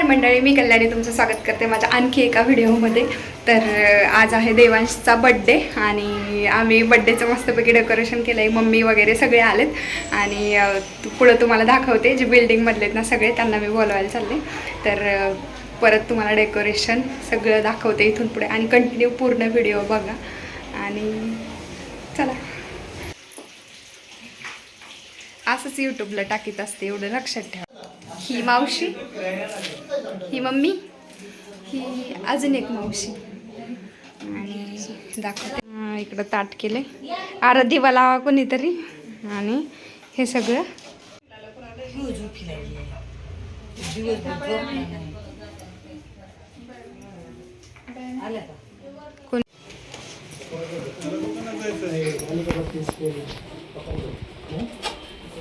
नमस्कार मंडळी. मी कल्याणी तुमचं स्वागत करते माझ्या आणखी एका व्हिडिओमध्ये. तर आज आहे देवांशचा बड्डे आणि आम्ही बड्डेचं मस्तपैकी डेकोरेशन केलं आहे मम्मी वगैरे सगळे आलेत. आणि पुढं तुम्हाला दाखवते जे बिल्डिंगमधले आहेत ना सगळे त्यांना मी बोलवायला चालले. तर परत तुम्हाला डेकोरेशन सगळं दाखवते इथून पुढे. आणि कंटिन्यू पूर्ण व्हिडिओ बघा. आणि चला. असंच यूट्यूबला टाकीत असते एवढं लक्षात ठेवा. ही मावशी ही मम्मी ही अजून एक मावशी. आणि दाखवते. इकडं ताट केले आराधी दिवा लावा कोणीतरी. आणि हे सगळं. कोण?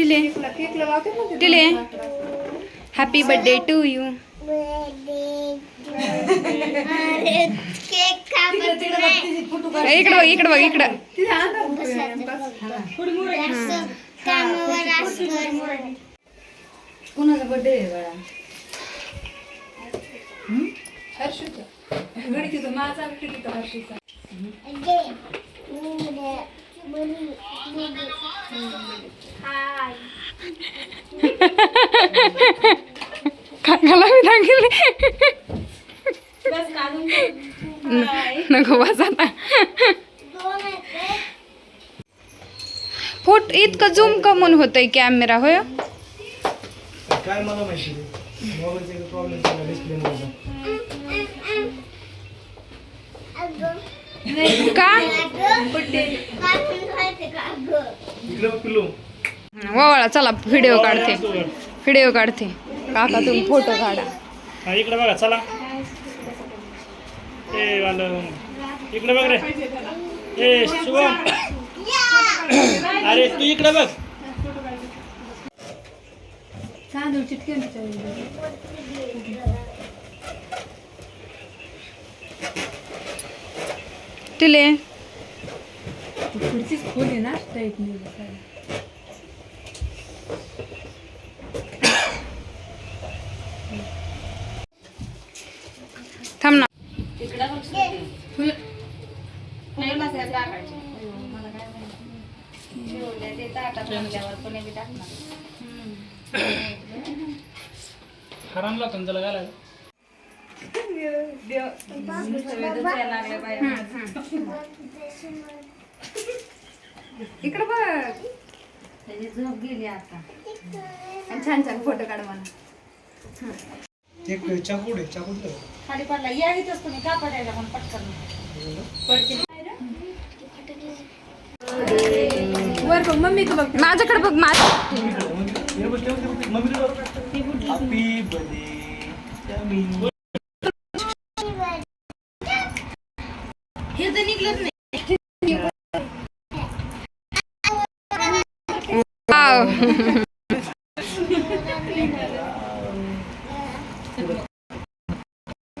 टिले। टिले। हॅपी बर्थडे टू यू इकडं बघ इकडं बघ इकडं. कुणाचा बर्थडे आहे बाळा? हर्षूचा. गणितीचा माझा कितीचा हर्षूचा? काकाला मी सांगितले नको बस आता. फोट इतकं झूम कमून होतंय कॅमेरा होय? काय मला माहिती मोबाईलचा प्रॉब्लेम झाला डिस्प्ले का? वळा चला व्हिडिओ काढते. व्हिडिओ काढते. काका तुम्ही फोटो काढा. हा इकडे बघा चला. ए वालं इकडे बघ रे. ए शुभम. अरे तू इकडे बघ. तांदूळ चिटके टिले खुर्चीच खोल आहे ना टाईट नाही. थांब ना. हरामला पण त्याला घालायला? इकडं बघ. त्याची झोप गेली आता. आणि छान छान फोटो काढ मला एक चाकूड आहे चाकूड ठेव. खाली पडला. या इथंच तुम्ही का पडायला पण पटकन. वर बघ मम्मी तू बघ माझ्याकडे बघ माझ हे बघ, ठेव, ठेव, ठेव. मम्मीला बघ. Happy birthday, Yummy. हे तर निघलंच नाही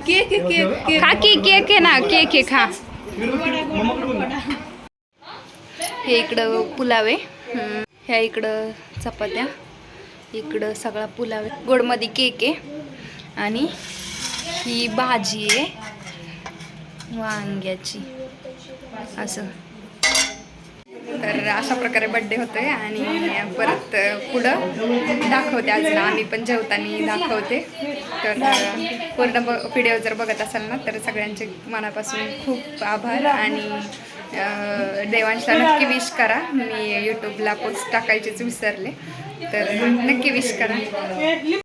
केक केक केक खा की केक आहे ना केक आहे खा. हे इकडं पुलाव आहे. ह्या इकडं चपात्या. इकडं सगळा पुलाव आहे. गोडमध्ये केक आहे. आणि ही भाजी आहे. वांग्याची. असं. तर अशा प्रकारे बड्डे होतोय आणि परत पुढं दाखवते अजून आम्ही पण जेवताना दाखवते. तर पूर्ण ब व्हिडिओ जर बघत असाल ना तर सगळ्यांचे मनापासून खूप आभार आणि देवांशला नक्की विश करा. मी यूट्यूबला पोस्ट टाकायचेच विसरले. तर नक्की विश करा.